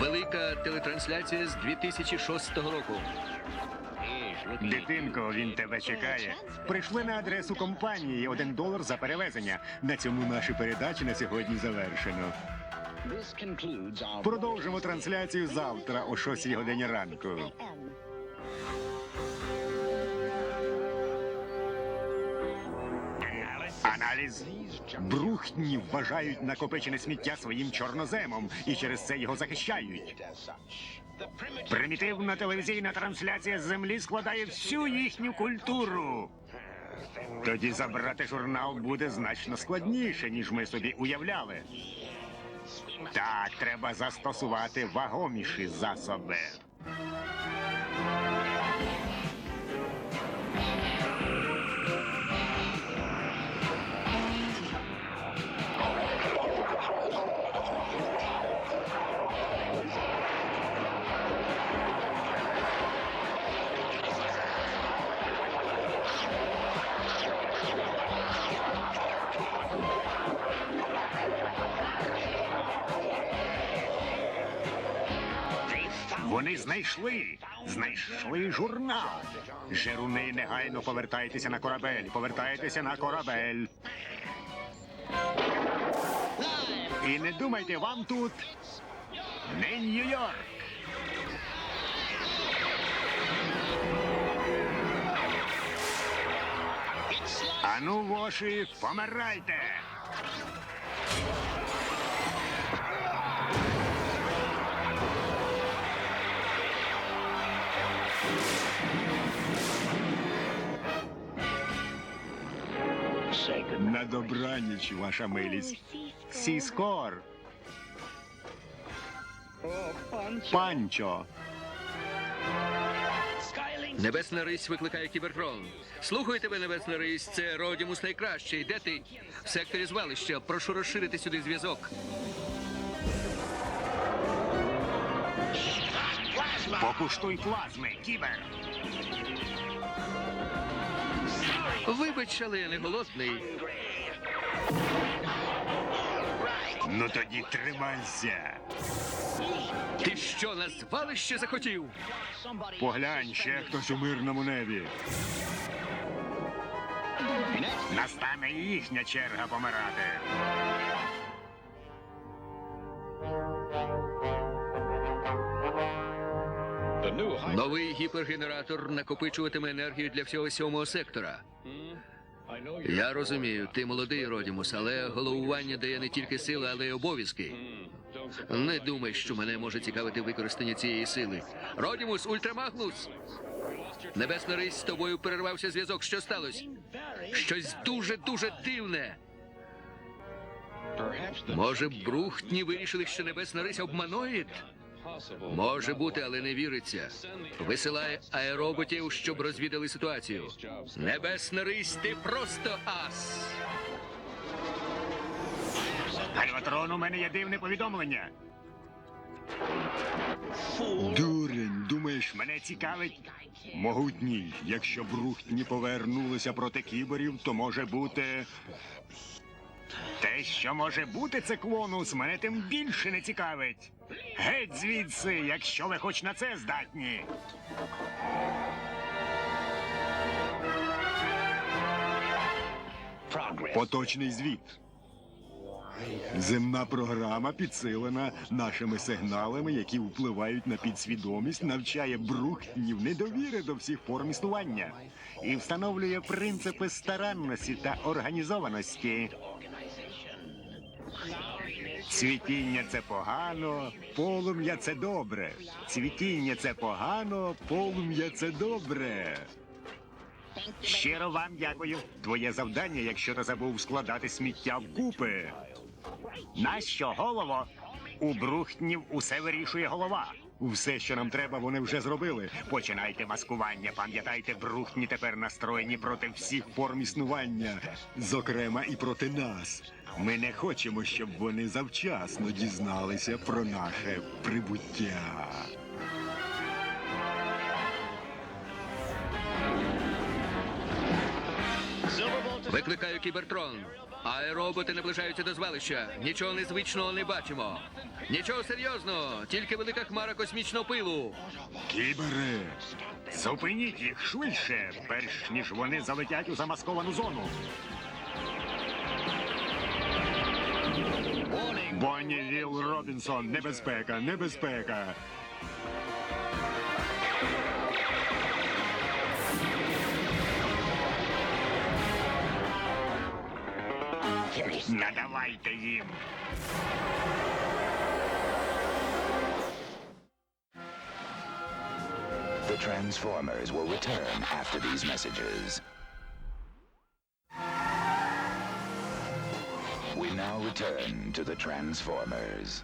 Велика телетрансляція з 2006 року. Дитинко, він тебе чекає. Прийшли на адресу компанії один долар за перевезення. На цьому наші передачі на сьогодні завершено. Продовжимо трансляцію завтра о 6 годині ранку. Аналіз. Брухтні вважають накопичене сміття своїм чорноземом і через це його захищають. Примітивна телевізійна трансляція з землі складає всю їхню культуру. Тоді забрати журнал буде значно складніше, ніж ми собі уявляли. Так, треба застосувати вагоміші засоби. Знайшли, знайшли журнал. Жеруни, негайно повертайтеся на корабель, повертайтеся на корабель. І не думайте, вам тут не Нью-Йорк. Ану, воші, помирайте! На добраніч, ваша милість. Сіскор. Панчо. Небесна рись викликає кібертрон. Слухаю тебе, небесна рись, це Родімус найкращий. Де ти? В секторі звалища. Прошу розширити сюди зв'язок. Покуштуй плазми, кібер. Вибач, але я не голодний. Ну тоді тримайся. Ти що, на звалище захотів? Поглянь, ще хтось у мирному небі. Настане їхня черга помирати. Новий гіпергенератор накопичуватиме енергію для всього сьомого сектора. Я розумію, ти молодий Родімус, але головування дає не тільки сили, але й обов'язки. Не думай, що мене може цікавити використання цієї сили. Родімус, Ультрамагнус! Небесна рись з тобою перервався зв'язок. Що сталося? Щось дуже дуже дивне. Може, брухтні вирішили, що небесна рись обманоїд? Може бути, але не віриться. Висилає аероботів, щоб розвідали ситуацію. Небесна рись, ти просто ас. Гальватрон, у мене є дивне повідомлення. Дурень, думаєш, мене цікавить? Могутній, якщо брухтні повернулися проти кіберів, то може бути. Те, що може бути, це клонус, мене тим більше не цікавить. Геть звідси, якщо ви хоч на це здатні. Поточний звіт. Земна програма підсилена нашими сигналами, які впливають на підсвідомість, навчає брухтнів недовіри до всіх форм існування і встановлює принципи старанності та організованості. Цвітіння це погано, полум'я це добре. Цвітіння це погано, полум'я це добре. Щиро вам дякую. Твоє завдання, якщо ти забув складати сміття вкупи. Нащо голово? У брухтнів усе вирішує голова. Все, що нам треба, вони вже зробили. Починайте маскування. Пам'ятайте, брухтні тепер настроєні проти всіх форм існування, зокрема і проти нас. Ми не хочемо, щоб вони завчасно дізналися про наше прибуття. Викликаю кібертрон. Аероботи наближаються до звалища. Нічого незвичного не бачимо. Нічого серйозного, тільки велика хмара космічного пилу. Кібери! Зупиніть їх швидше, перш ніж вони залетять у замасковану зону. Бонні Вілл Робінсон, небезпека, небезпека. Надавайте їм. The Transformers will return after these messages. We now return to the Transformers.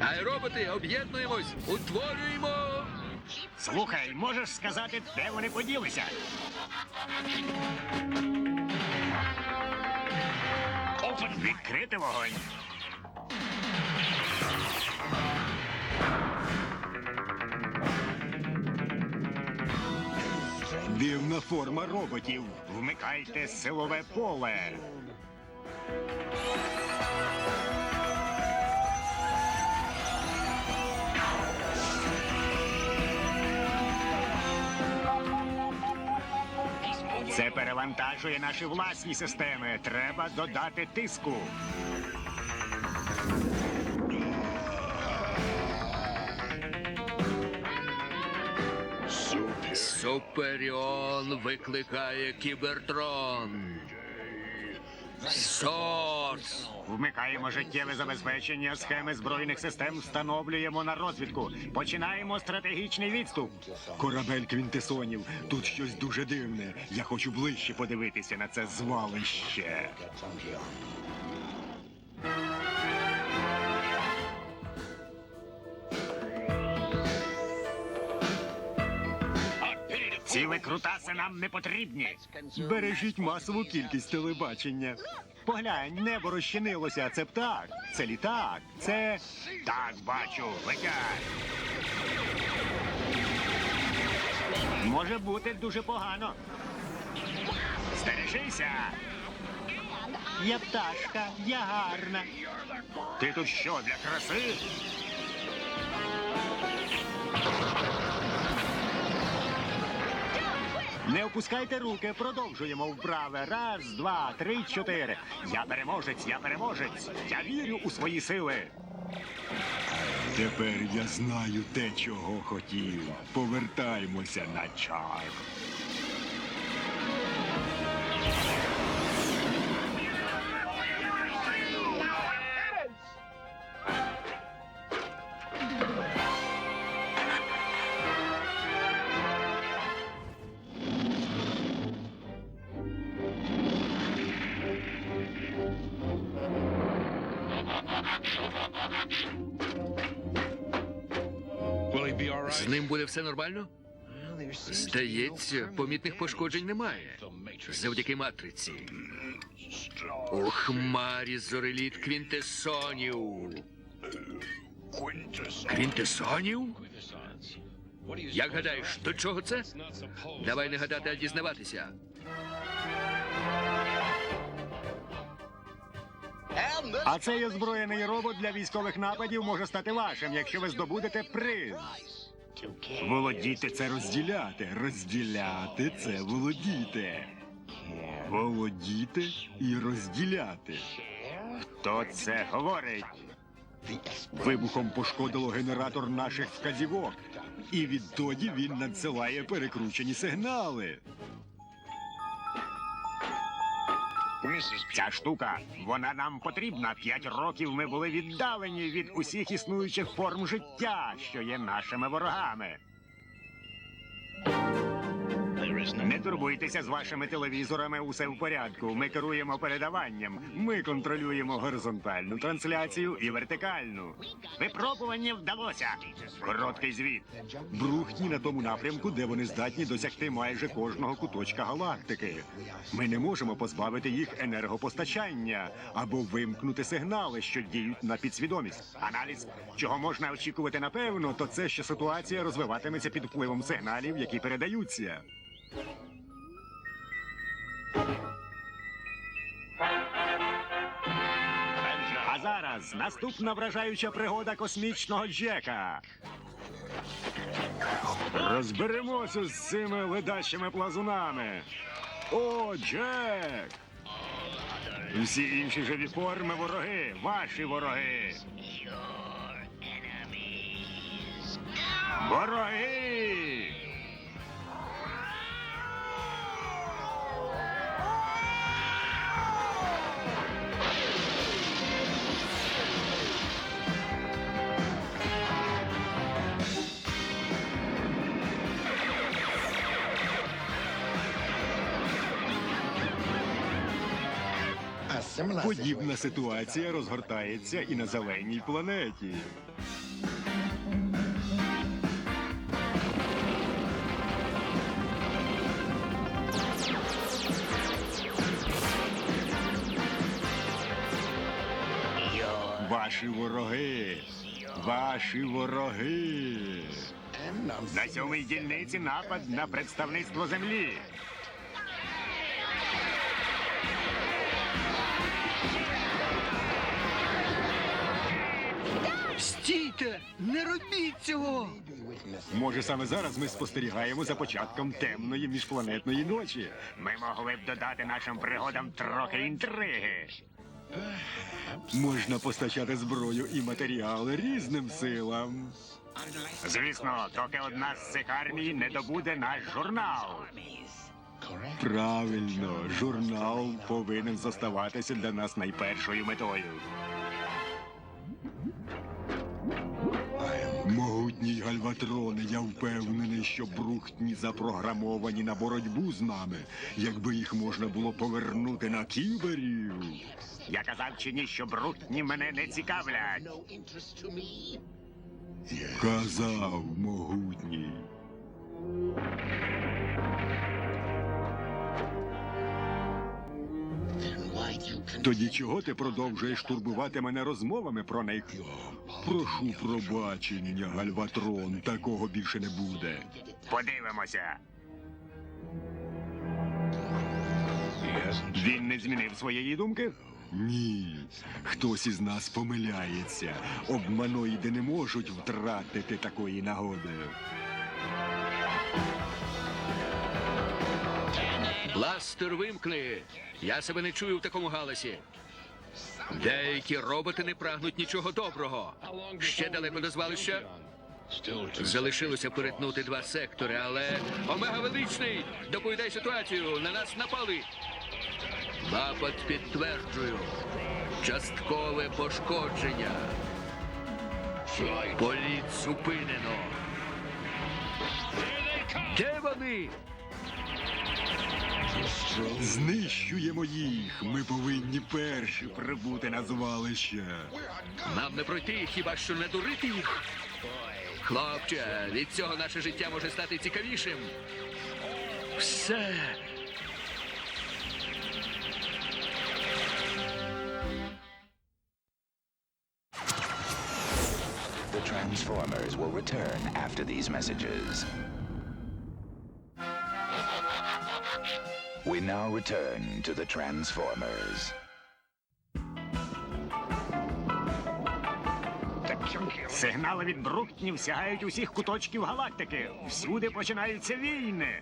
Аероботи, об'єднуємось, утворюємо. Слухай, можеш сказати, де вони поділися? Відкрити вогонь. Дивна форма роботів. Вмикайте силове поле. Це перевантажує наші власні системи. Треба додати тиску. Суперіон викликає кібертрон. Сос. Вмикаємо життєве забезпечення, схеми збройних систем встановлюємо на розвідку. Починаємо стратегічний відступ. Корабель Квінтесонів. Тут щось дуже дивне. Я хочу ближче подивитися на це звалище. Ці викрутаси нам не потрібні. Бережіть масову кількість телебачення. Поглянь, небо розчинилося. Це птах, це літак, це. Так, бачу, летять. Може бути дуже погано. Стережися. Я пташка, я гарна. Ти тут що, для краси? Не опускайте руки, продовжуємо вправи. Раз, два, три, чотири. Я переможець, я переможець. Я вірю у свої сили. Тепер я знаю те, чого хотів. Повертаймося на чар. Ним буде все нормально? Здається, помітних пошкоджень немає. Завдяки матриці. У хмарі зореліт квінтесонів. Квінтесонів? Як гадаєш, до чого це? Давай не гадати, а дізнаватися. А цей озброєний робот для військових нападів може стати вашим, якщо ви здобудете приз. Володіти це розділяти. Розділяти це володіти. Володіти і розділяти. Хто це говорить? Вибухом пошкодило генератор наших вказівок. І відтоді він надсилає перекручені сигнали. Ця штука, вона нам потрібна. П'ять років ми були віддалені від усіх існуючих форм життя, що є нашими ворогами. Не турбуйтеся з вашими телевізорами, усе в порядку. Ми керуємо передаванням. Ми контролюємо горизонтальну трансляцію і вертикальну. Випробування вдалося. Короткий звіт. Брухні на тому напрямку, де вони здатні досягти майже кожного куточка галактики. Ми не можемо позбавити їх енергопостачання або вимкнути сигнали, що діють на підсвідомість. Аналіз, чого можна очікувати напевно, то це що ситуація розвиватиметься під впливом сигналів, які передаються. А зараз наступна вражаюча пригода космічного Джека. Розберемося з цими ледачими плазунами. О, Джек! Всі інші живі форми вороги, ваші вороги. Вороги! Подібна ситуація розгортається і на зеленій планеті. Ваші вороги. Ваші вороги. На сьомій дільниці напад на представництво землі. Стійте! Не робіть цього! Може, саме зараз ми спостерігаємо за початком темної міжпланетної ночі. Ми могли б додати нашим пригодам трохи інтриги. Можна постачати зброю і матеріали різним силам. Звісно, доки одна з цих армій не добуде наш журнал. Правильно, журнал повинен зоставатися для нас найпершою метою. Могутній гальватрони, я впевнений, що брухтні запрограмовані на боротьбу з нами, якби їх можна було повернути на кіберів. Я казав чи ні, що брухтні мене не цікавлять. Казав могутній. Тоді чого ти продовжуєш турбувати мене розмовами про них? Прошу пробачення, Гальватрон, такого більше не буде. Подивимося. Він не змінив своєї думки? Ні. Хтось із нас помиляється. Обманоїди не можуть втратити такої нагоди. Бластер вимкни! Я себе не чую в такому галасі. Деякі роботи не прагнуть нічого доброго. Ще далеко до звалища. Залишилося перетнути два сектори, але Омега Величний! Доповідай ситуацію! На нас напали! Напад підтверджую. Часткове пошкодження. Політ зупинено. Де вони? Знищуємо їх. Ми повинні перші прибути на звалище. Нам не пройти, хіба що не дурити їх. Хлопче, від цього наше життя може стати цікавішим. Все. The Transformers will return after these messages. We now return to the Transformers. Сигнали від брухтнів сягають усіх куточків галактики. Всюди починаються війни.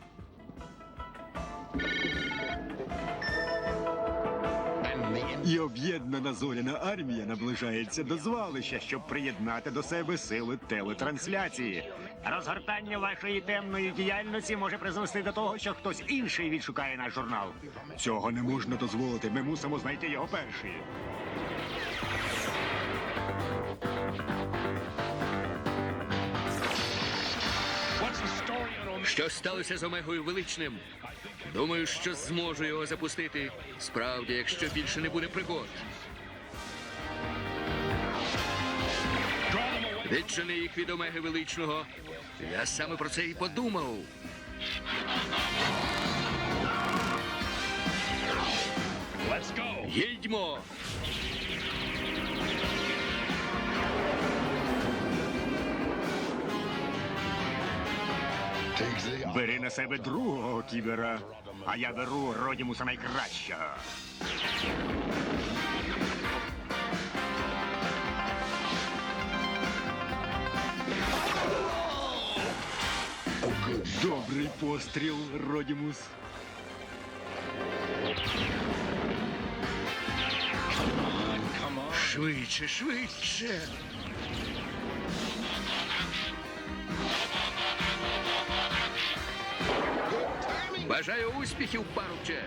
І об'єднана зоряна армія наближається до звалища, щоб приєднати до себе сили телетрансляції. Розгортання вашої темної діяльності може призвести до того, що хтось інший відшукає наш журнал. Цього не можна дозволити. Ми мусимо знайти його перші. Що сталося з Омегою Величним? Думаю, що зможу його запустити. Справді, якщо більше не буде пригод. Відчини їх від Омеги Величного. Я саме про це і подумав. Їдьмо! Бери на себе другого кібера, а я беру Родімуса найкращого. Добрий постріл, Родімус. Швидше, швидше. Бажаю успіхів, парубче.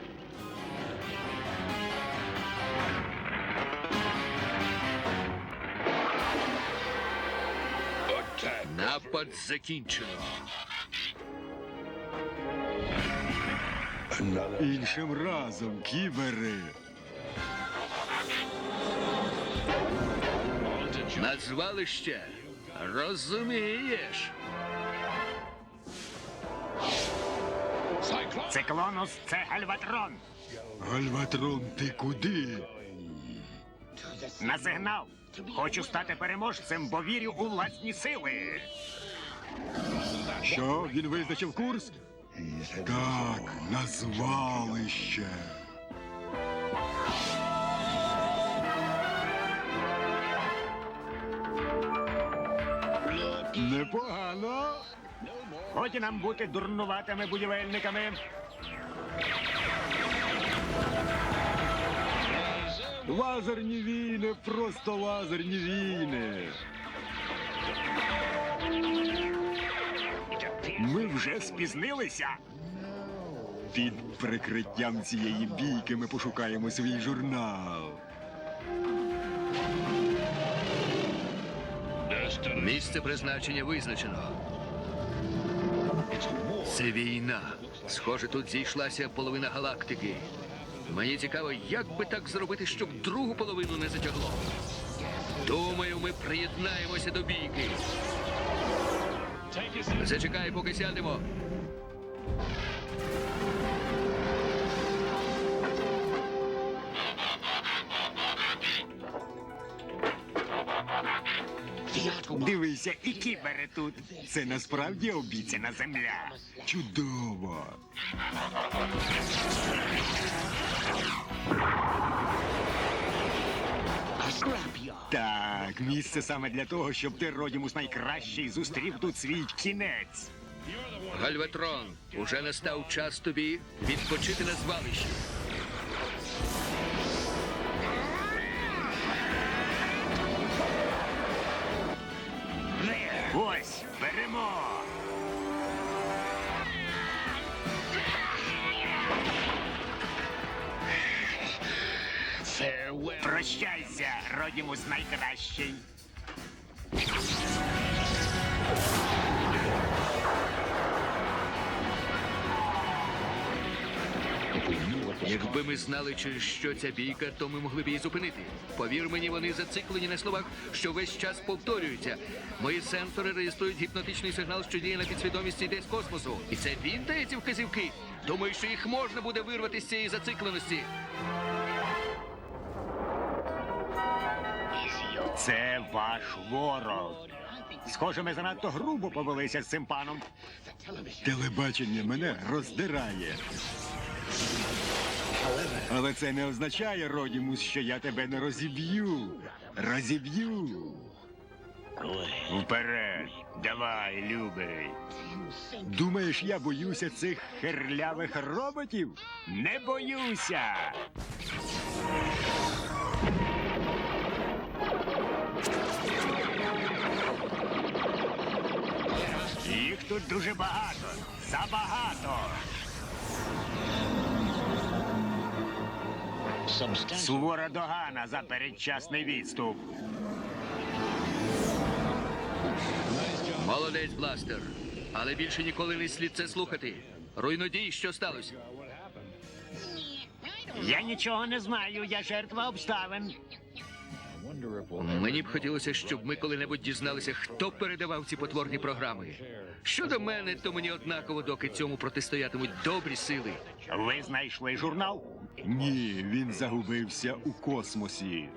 Напад закінчено. Іншим разом, кібери. Назвалище. Розумієш. Циклонус це гальватрон. Гальватрон, ти куди? На сигнал. Хочу стати переможцем, бо вірю у власні сили. Що, він визначив курс? Так, на звалище. Непогано. Годі нам бути дурнуватими будівельниками. Лазерні війни, просто лазерні війни. Ми вже спізнилися. Під прикриттям цієї бійки ми пошукаємо свій журнал. Місце призначення визначено. Це війна. Схоже, тут зійшлася половина галактики. Мені цікаво, як би так зробити, щоб другу половину не затягло. Думаю, ми приєднаємося до бійки. Зачекай, поки сядемо. Дивися, і кібери тут. Це насправді обіцяна земля. Чудово. Так, місце саме для того, щоб ти, Родімус найкращий, зустрів тут свій кінець. Гальватрон, уже настав час тобі відпочити на звалищі. Прощайся, Родімус найкращий. Якби ми знали, через що ця бійка, то ми могли б її зупинити. Повір мені, вони зациклені на словах, що весь час повторюються. Мої сенсори реєструють гіпнотичний сигнал, що діє на підсвідомість з космосу. І це він дає ці вказівки. Думаю, що їх можна буде вирвати з цієї зацикленості. Це ваш ворог. Схоже, ми занадто грубо повелися з цим паном. Телебачення мене роздирає. Але це не означає, Родімус, що я тебе не розіб'ю. Розіб'ю. Вперед, давай, любий. Думаєш, я боюся цих Хирлявих роботів? Не боюся. Тут дуже багато. Забагато. Сувора догана за передчасний відступ. Молодець, бластер. Але більше ніколи не слід це слухати. Руйнодій, що сталося? Я нічого не знаю, я жертва обставин. Мені б хотілося, щоб ми коли-небудь дізналися, хто передавав ці потворні програми. Щодо мене, то мені однаково, доки цьому протистоятимуть добрі сили. Ви знайшли журнал? Ні, він загубився у космосі.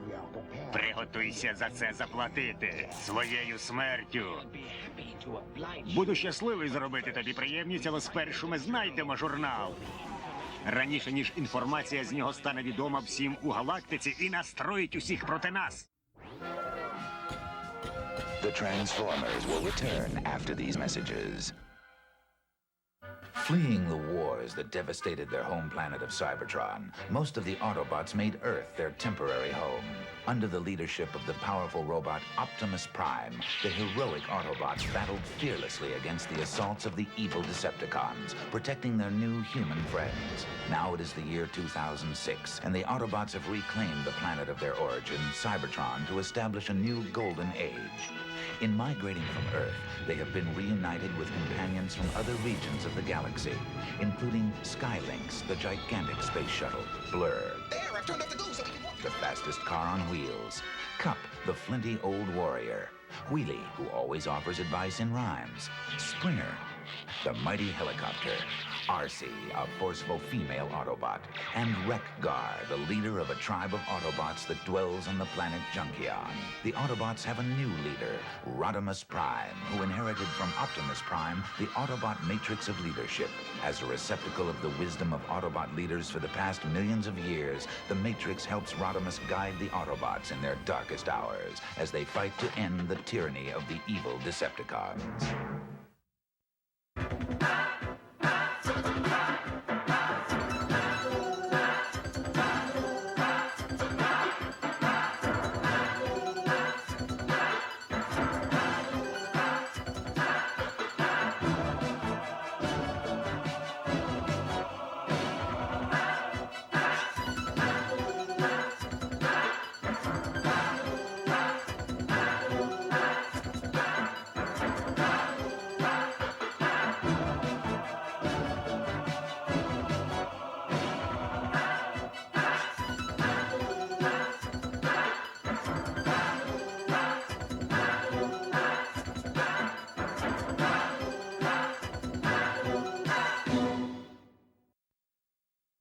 Приготуйся за це заплатити своєю смертю. Буду щасливий зробити тобі приємність, але спершу ми знайдемо журнал. Раніше ніж інформація з нього стане відома всім у галактиці і настроїть усіх проти нас. The Transformers will return after these messages. Fleeing the wars that devastated their home planet of Cybertron, most of the Autobots made Earth their temporary home. Under the leadership of the powerful robot Optimus Prime, the heroic Autobots battled fearlessly against the assaults of the evil Decepticons, protecting their new human friends. Now it is the year 2006, and the Autobots have reclaimed the planet of their origin, Cybertron, to establish a new golden age. In migrating from Earth, they have been reunited with companions from other regions of the galaxy, including Skylynx, the gigantic space shuttle, Blur, There, I've turned off the fastest car on wheels, Cup, the flinty old warrior, Wheelie, who always offers advice in rhymes, Springer, the mighty helicopter, Arcee, a forceful female Autobot, and Wreck-Gar, the leader of a tribe of Autobots that dwells on the planet Junkion. The Autobots have a new leader, Rodimus Prime, who inherited from Optimus Prime the Autobot matrix of leadership. As a receptacle of the wisdom of Autobot leaders for the past millions of years, the matrix helps Rodimus guide the Autobots in their darkest hours as they fight to end the tyranny of the evil Decepticons. Ah!